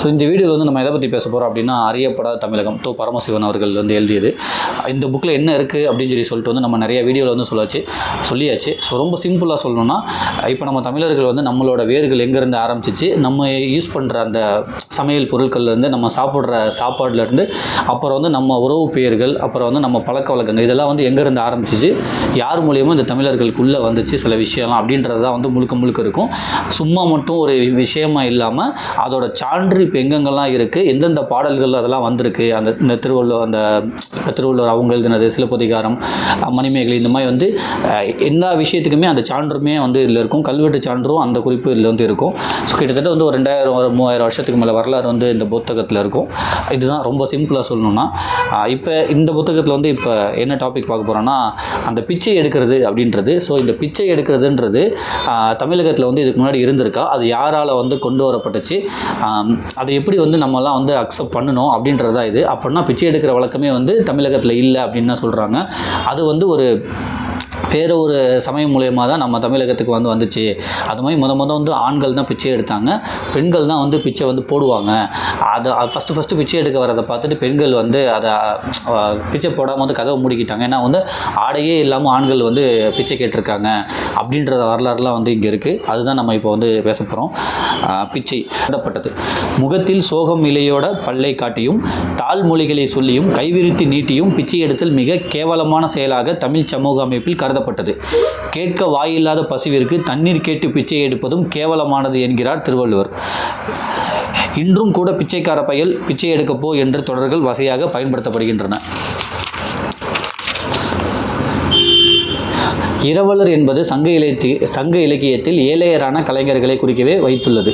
So இந்த வீடியோவில் வந்து நம்ம எதை பற்றி பேச போகிறோம் அப்படின்னா அறியப்படாத தமிழகம். தோ பரமசிவன் அவர்கள் வந்து எழுதியது. இந்த புக்கில் என்ன இருக்குது அப்படின்னு சொல்லி சொல்லிட்டு வந்து நம்ம நிறைய வீடியோவில் வந்து சொல்லாச்சு சொல்லியாச்சு. ஸோ ரொம்ப சிம்பிளாக சொல்லணும்னா இப்போ நம்ம தமிழர்கள் வந்து நம்மளோட வேர்கள் எங்கேருந்து ஆரம்பிச்சிச்சு நம்ம யூஸ் பண்ணுற அந்த சமையல் பொருட்கள்லேருந்து நம்ம சாப்பிட்ற சாப்பாடுலேருந்து அப்புறம் வந்து நம்ம உறவு பெயர்கள் அப்புறம் வந்து நம்ம பழக்க வழக்கங்கள் இதெல்லாம் வந்து எங்கேருந்து ஆரம்பிச்சிச்சு யார் மூலியமாக இந்த தமிழர்களுக்குள்ளே வந்துச்சு சில விஷயம்லாம் அப்படின்றது தான் வந்து முழுக்க முழுக்க இருக்கும். சும்மா மட்டும் ஒரு விஷயமா இல்லாமல் அதோட சான்று இப்போ எங்கெங்கெல்லாம் இருக்குது எந்தெந்த பாடல்கள் அதெல்லாம் வந்திருக்கு? அந்த இந்த திருவள்ளுவர் அந்த திருவள்ளுவர் அவங்க எழுதினது சிலப்பதிகாரம் மணிமேகலை இந்த மாதிரி வந்து எல்லா விஷயத்துக்குமே அந்த சான்றுமே வந்து இதில் இருக்கும். கல்வெட்டு சான்றும் அந்த குறிப்பு இதில் வந்து இருக்கும். ஸோ கிட்டத்தட்ட வந்து ஒரு ரெண்டாயிரம் ஒரு மூவாயிரம் வருஷத்துக்கு மேலே வரலாறு வந்து இந்த புத்தகத்தில் இருக்கும். இதுதான் ரொம்ப சிம்பிளாக சொல்லணும்னா இப்போ இந்த புத்தகத்தில் வந்து இப்போ என்ன டாபிக் பார்க்க போகிறோன்னா அந்த பிச்சை எடுக்கிறது அப்படின்றது. ஸோ இந்த பிச்சை எடுக்கிறதுன்றது தமிழகத்தில் வந்து இதுக்கு முன்னாடி இருந்திருக்கா? அது யாரால் வந்து கொண்டு வரப்பட்டுச்சு? அதை எப்படி வந்து நம்மலாம் வந்து அக்செப்ட் பண்ணணும் அப்படின்றது தான் இது. அப்படின்னா பிச்சை எடுக்கிற வழக்கமே வந்து தமிழகத்தில் இல்லை அப்படின்னு தான் சொல்கிறாங்க அது வந்து ஒரு வேறு ஒரு சமயம் மூலயமா தான் நம்ம தமிழகத்துக்கு வந்து வந்துச்சு. அது மாதிரி முத முத வந்து ஆண்கள் தான் பிச்சை எடுத்தாங்க. பெண்கள் தான் வந்து பிச்சை வந்து போடுவாங்க. அதை ஃபஸ்ட்டு ஃபஸ்ட்டு பிச்சை எடுக்க வரதை பார்த்துட்டு பெண்கள் வந்து அதை பிச்சை போடாமல் வந்து கதவை மூடிக்கிட்டாங்க. ஏன்னா வந்து ஆடையே இல்லாமல் ஆண்கள் வந்து பிச்சை கேட்டிருக்காங்க. அப்படின்ற வரலாறுலாம் வந்து இங்கே இருக்குது அதுதான் நம்ம இப்போ வந்து பேச போகிறோம் பிச்சை எழுதப்பட்டது முகத்தில் சோகம் இலையோட பல்லை காட்டியும் தாழ்மொழிகளை சொல்லியும் கைவிரித்து நீட்டியும் பிச்சை எடுத்தல் மிக கேவலமான செயலாக தமிழ் சமூக அமைப்பில் கருதப்பட்டது. கேட்க வாயில்லாத பசுவிற்கு தண்ணீர் கேட்டு பிச்சை எடுப்பதும் கேவலமானது என்கிறார் திருவள்ளுவர். இன்றும் கூட பிச்சைக்கார பயல் பிச்சை எடுக்கப்போ என்ற தொடர்கள் வசையாக பயன்படுத்தப்படுகின்றன. இரவலர் என்பது சங்க இலக்கிய சங்க இலக்கியத்தில் ஏழையரான கலைஞர்களை குறிக்கவே வைத்துள்ளது.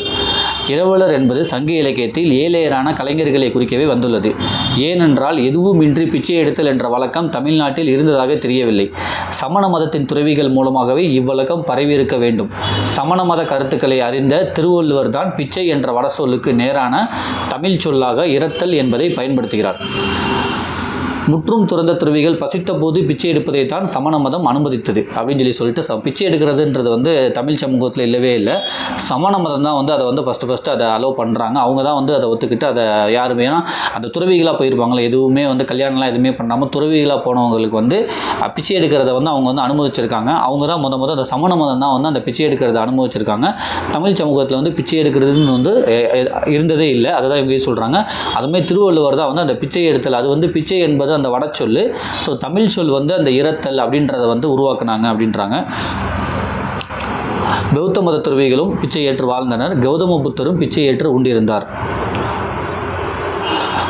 இரவலர் என்பது சங்க இலக்கியத்தில் ஏழையரான கலைஞர்களை குறிக்கவே வந்துள்ளது. ஏனென்றால் எதுவுமின்றி பிச்சை எடுத்தல் என்ற வழக்கம் தமிழ்நாட்டில் இருந்ததாக தெரியவில்லை. சமண மதத்தின் துறவிகள் மூலமாகவே இவ்வழக்கம் பரவியிருக்க வேண்டும். சமண மத கருத்துக்களை அறிந்த திருவள்ளுவர் தான் பிச்சை என்ற வடசொல்லுக்கு நேரான தமிழ் சொல்லாக இரத்தல் என்பதை பயன்படுத்துகிறார். முற்றும் துறந்த துறவிகள் பசித்த போது பிச்சை எடுப்பதை தான் சமண மதம் அனுமதித்தது அப்படின்னு சொல்லி சொல்லிட்டு ச- பிச்சை எடுக்கிறதுன்றது வந்து தமிழ் சமூகத்தில் இல்லவே இல்லை. சமண மதம் தான் வந்து அதை வந்து ஃபஸ்ட்டு ஃபஸ்ட்டு அதை அலோவ் பண்ணுறாங்க அவங்க தான் வந்து அதை ஒத்துக்கிட்டு அதை யாருமே அந்த துறவிகளாக போயிருப்பாங்களே எதுவுமே வந்து கல்யாணம்லாம் எதுவுமே பண்ணாமல் துறவிகளாக போனவங்களுக்கு வந்து பிச்சை எடுக்கிறத வந்து அவங்க வந்து அனுமதிச்சிருக்காங்க. அவங்க தான் முத முத அந்த சமண மதம் தான் வந்து அந்த பிச்சை எடுக்கிறத அனுமதிச்சிருக்காங்க. தமிழ் சமூகத்தில் வந்து பிச்சை எடுக்கிறதுன்னு வந்து இருந்ததே இல்லை. அதை தான் இவங்க சொல்கிறாங்க அதுமாதிரி திருவள்ளுவர் தான் வந்து அந்த பிச்சை எடுத்தல் அது வந்து பிச்சை என்பது அந்த வடச்சொல் ஸோ தமிழ் சொல் வந்து அந்த இரத்தல் அப்படின்றத வந்து உருவாக்குனாங்க அப்படின்றாங்க. பௌத்த மத துறவிகளும் பிச்சை ஏற்று வாழ்ந்தனர். கௌதம புத்தரும் பிச்சை ஏற்று உண்டிருந்தார்.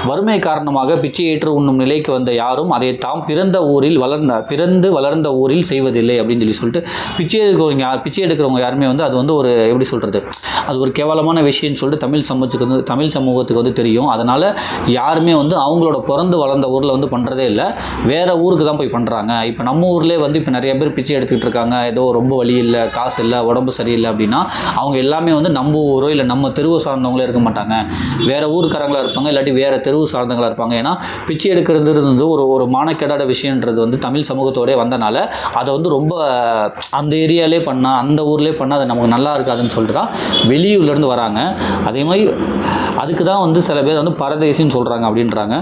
வறுமை காரணமாக பிச்சை ஏற்று உண்ணும் நிலைக்கு வந்த யாரும் அதை தாம் பிறந்த ஊரில் வளர்ந்த பிறந்து வளர்ந்த ஊரில் செய்வதில்லை அப்படின்னு சொல்லி சொல்லிட்டு பிச்சை எடுக்கிறவங்க யார் பிச்சை எடுக்கிறவங்க யாருமே வந்து அது வந்து ஒரு எப்படி சொல்கிறது அது ஒரு கேவலமான விஷயம்னு சொல்லிட்டு தமிழ் சமூகத்துக்கு வந்து தமிழ் சமூகத்துக்கு வந்து தெரியும். அதனால் யாருமே வந்து அவங்களோட பிறந்து வளர்ந்த ஊரில் வந்து பண்ணுறதே இல்லை. வேறு ஊருக்கு தான் போய் பண்ணுறாங்க இப்போ நம்ம ஊர்லேயே வந்து இப்போ நிறைய பேர் பிச்சை எடுத்துக்கிட்டு இருக்காங்க. ஏதோ ரொம்ப வழி இல்லை காசு இல்லை உடம்பு சரியில்லை அப்படின்னா அவங்க எல்லாமே வந்து நம்ம ஊரோ இல்லை நம்ம தெருவை சார்ந்தவங்களே இருக்க மாட்டாங்க. வேறு ஊருக்காரங்களாக இருப்பாங்க இல்லாட்டி வேறு தெரு தெருவு சார்ந்தங்களாக இருப்பாங்க. ஏன்னா பிச்சை எடுக்கிறது வந்து ஒரு ஒரு மானக்கேடாட விஷயன்றது வந்து தமிழ் சமூகத்தோடே வந்தனால அதை வந்து ரொம்ப அந்த ஏரியாலே பண்ணால் அந்த ஊர்லேயே பண்ணால் அது நமக்கு நல்லா இருக்காதுன்னு சொல்லிட்டு தான் வெளியூர்லேருந்து வராங்க. அதே மாதிரி அதுக்கு தான் வந்து சில பேர் வந்து பரதேசின்னு சொல்கிறாங்க அப்படின்றாங்க.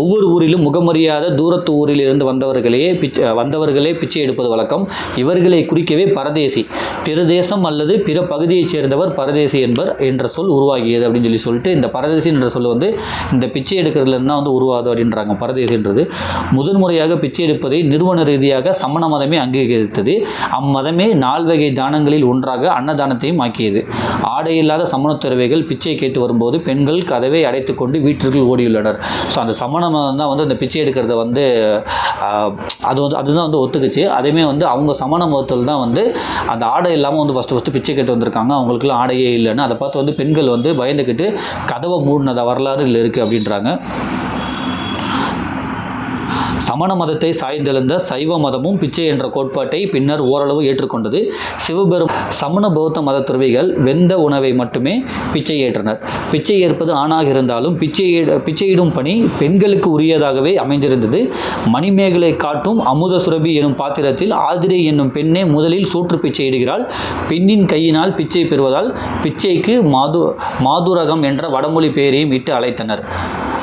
ஒவ்வொரு ஊரிலும் முகமறியாத தூரத்து ஊரில் இருந்து வந்தவர்களே பிச்சை வந்தவர்களே பிச்சை எடுப்பது வழக்கம். இவர்களை குறிக்கவே பரதேசி. பிற தேசம் அல்லது பிற பகுதியைச் சேர்ந்தவர் பரதேசி என்பர் என்ற சொல் உருவாகியது அப்படின்னு சொல்லி சொல்லிட்டு இந்த பரதேசி என்ற சொல் வந்து இந்த பிச்சை எடுக்கிறதுல தான் வந்து உருவாகுது அப்படின்றாங்க பரதேசின்றது. முதன்முறையாக பிச்சை எடுப்பதை நிறுவன ரீதியாக சமண மதமே அங்கீகரித்தது. அம்மதமே நால்வகை தானங்களில் ஒன்றாக அன்னதானத்தையும் ஆக்கியது. ஆடை சமண துறவிகள் பிச்சை கேட்டு வரும்போது பெண்கள் கதவை அடைத்துக்கொண்டு வீட்டிற்குள் ஓடியுள்ளனர். ஸோ அந்த சமண மதம் தான் வந்து அந்த பிச்சை எடுக்கிறத வந்து அது வந்து அதுதான் வந்து ஒத்துக்குச்சு. அதேமே வந்து அவங்க சமண மதத்தில் தான் வந்து அந்த ஆடை இல்லாமல் வந்து ஃபஸ்ட்டு ஃபஸ்ட்டு பிச்சை கேட்டு வந்திருக்காங்க. அவங்களுக்குலாம் ஆடையே இல்லைன்னு. அதை பார்த்து வந்து பெண்கள் வந்து பயந்துக்கிட்டு கதவை மூடினதை வரலாறு இல்லை இருக்குது அப்படின்றாங்க. சமண மதத்தை சாய்ந்தெழுந்த சைவ மதமும் பிச்சை என்ற கோட்பாட்டை பின்னர் ஓரளவு ஏற்றுக்கொண்டது. சிவபெரும் சமண பௌத்த மத துறவிகள் வெந்த உணவை மட்டுமே பிச்சை ஏற்றனர். பிச்சை ஏற்பது ஆணாக இருந்தாலும் பிச்சை பிச்சையிடும் பணி பெண்களுக்கு உரியதாகவே அமைந்திருந்தது. மணிமேகலை காட்டும் அமுத சுரபி எனும் பாத்திரத்தில் ஆதிரை என்னும் பெண்ணே முதலில் சூற்று பிச்சை இடுகிறாள். பெண்ணின் கையினால் பிச்சை பெறுவதால் பிச்சைக்கு மாது மாதுரகம் என்ற வடமொழி பெயரையும் இட்டு அழைத்தனர்.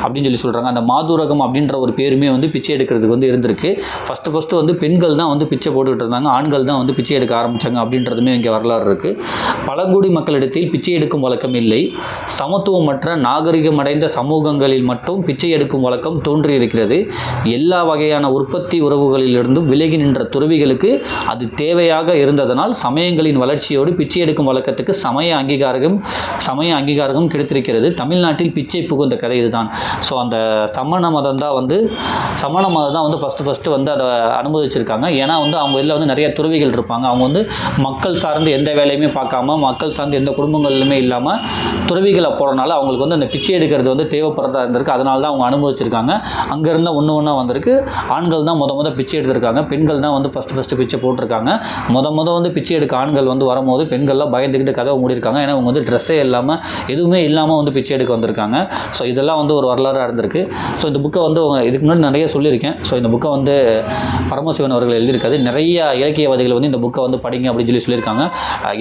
அப்படின்னு சொல்லி சொல்கிறாங்க அந்த மாதுரகம் அப்படின்ற ஒரு பேருமே வந்து பிச்சை எடுக்கிறதுக்கு வந்து இருந்திருக்கு. ஃபஸ்ட்டு ஃபஸ்ட்டு வந்து பெண்கள் தான் வந்து பிச்சை போட்டுக்கிட்டு இருந்தாங்க. ஆண்கள் தான் வந்து பிச்சை எடுக்க ஆரம்பித்தாங்க அப்படின்றதுமே இங்கே வரலாறு இருக்குது பழங்குடி மக்களிடத்தில் பிச்சை எடுக்கும் வழக்கம் இல்லை. சமத்துவமற்ற நாகரிகமடைந்த சமூகங்களில் மட்டும் பிச்சை எடுக்கும் வழக்கம் தோன்றியிருக்கிறது. எல்லா வகையான உற்பத்தி உறவுகளிலிருந்தும் விலகி நின்ற துறவிகளுக்கு அது தேவையாக இருந்ததனால் சமயங்களின் வளர்ச்சியோடு பிச்சை எடுக்கும் வழக்கத்துக்கு சமய அங்கீகாரம் சமய அங்கீகாரம் கிடைத்திருக்கிறது. தமிழ்நாட்டில் பிச்சை புகுந்த கதை இதுதான். ஸோ அந்த சமண மதம் தான் வந்து சமண மதம் தான் வந்து ஃபஸ்ட்டு ஃபஸ்ட்டு வந்து அதை அனுமதிச்சிருக்காங்க. ஏன்னா வந்து அவங்க இதில் வந்து நிறைய துறவிகள் இருப்பாங்க. அவங்க வந்து மக்கள் சார்ந்து எந்த வேலையுமே பார்க்காம மக்கள் சார்ந்து எந்த குடும்பங்களிலுமே இல்லாமல் துறவிகளை போகிறனால அவங்களுக்கு வந்து அந்த பிச்சை எடுக்கிறது வந்து தேவைப்படுறதா இருந்திருக்கு. அதனால தான் அவங்க அனுபவிச்சிருக்காங்க அங்கேருந்து ஒன்று ஒன்றா வந்திருக்கு. ஆண்கள் தான் முத முத பிச்சை எடுத்திருக்காங்க. பெண்கள் தான் வந்து ஃபஸ்ட்டு ஃபஸ்ட்டு பிச்சை போட்டிருக்காங்க. முத முத வந்து பிச்சை எடுக்க ஆண்கள் வந்து வரும்போது பெண்கள்லாம் பயந்துக்கிட்டு கதவை மூடிருக்காங்க ஏன்னா அவங்க வந்து ட்ரெஸ்ஸே இல்லாமல் எதுவுமே இல்லாமல் வந்து பிச்சை எடுக்க வந்திருக்காங்க. ஸோ இதெல்லாம் வந்து ஒரு வரலாறாக இருந்திருக்கு. ஸோ இந்த புக்கை வந்து இதுக்கு முன்னாடி நிறைய சொல்லியிருக்கேன். ஸோ இந்த புக்கை வந்து பரமசிவன் அவர்கள் எழுதியிருக்காரு. நிறைய இலக்கியவாதிகள் வந்து இந்த புக்கை வந்து படிங்க அப்படின்னு சொல்லி சொல்லியிருக்காங்க.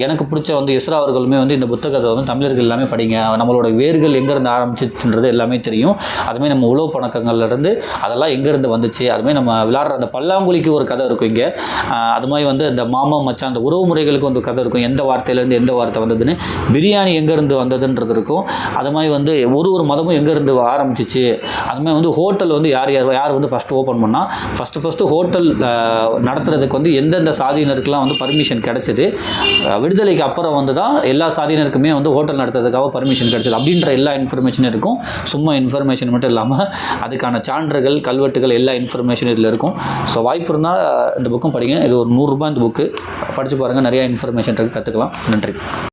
எனக்கு பிடிச்ச வந்து இஸ்ரா அவர்களுமே வந்து இந்த புத்தகத்தை வந்து தமிழர்கள் எல்லாமே படிங்க. நம்மளோட வேர்கள் எங்கேருந்து ஆரம்பிச்சிச்சுன்றது எல்லாமே தெரியும். அதுமாதிரி நம்ம உழவு பணக்கங்கள்லேருந்து அதெல்லாம் எங்கேருந்து வந்துச்சு? அதுமாதிரி நம்ம விளாட்ற அந்த பல்லாங்குழிக்கு ஒரு கதை இருக்கும் இங்கே. அது மாதிரி வந்து இந்த மாமா மச்சான் அந்த உறவு முறைகளுக்கு வந்து கதை இருக்கும். எந்த வார்த்தையிலேருந்து எந்த வார்த்தை வந்ததுன்னு? பிரியாணி எங்கேருந்து வந்ததுன்றது இருக்கும். அது மாதிரி வந்து ஒரு ஒரு மதமும் எங்கேருந்து ஆரம்பிச்சிச்சு. அதுமாதிரி வந்து ஹோட்டல் வந்து யார் யார் யார் வந்து ஃபஸ்ட்டு ஓப்பன் பண்ணால் ஃபஸ்ட்டு ஃபஸ்ட்டு ஹோட்டல் நடத்துறதுக்கு வந்து எந்தெந்த சாதியினருக்குலாம் வந்து பர்மிஷன் கிடச்சிது? விடுதலைக்கு அப்புறம் வந்து தான் எல்லா சாதியினருக்குமே வந்து ஹோட்டல் நடத்துறதுக்காக பர்மிஷன் கிடச்சிது. அப்படின்ற எல்லா இன்ஃபர்மேஷனும் இருக்கும். சும்மா இன்ஃபர்மேஷன் மட்டும் இல்லாமல் அதுக்கான சான்றுகள் கல்வெட்டுகள் எல்லா இன்ஃபர்மேஷனும் இதில் இருக்கும். ஸோ வாய்ப்பு இருந்தால் இந்த புக்கும் படிங்க. இது ஒரு நூறுரூபா இந்த புக்கு படித்து பாருங்கள் நிறையா இன்ஃபர்மேஷன் இருக்குது கற்றுக்கலாம் நன்றி.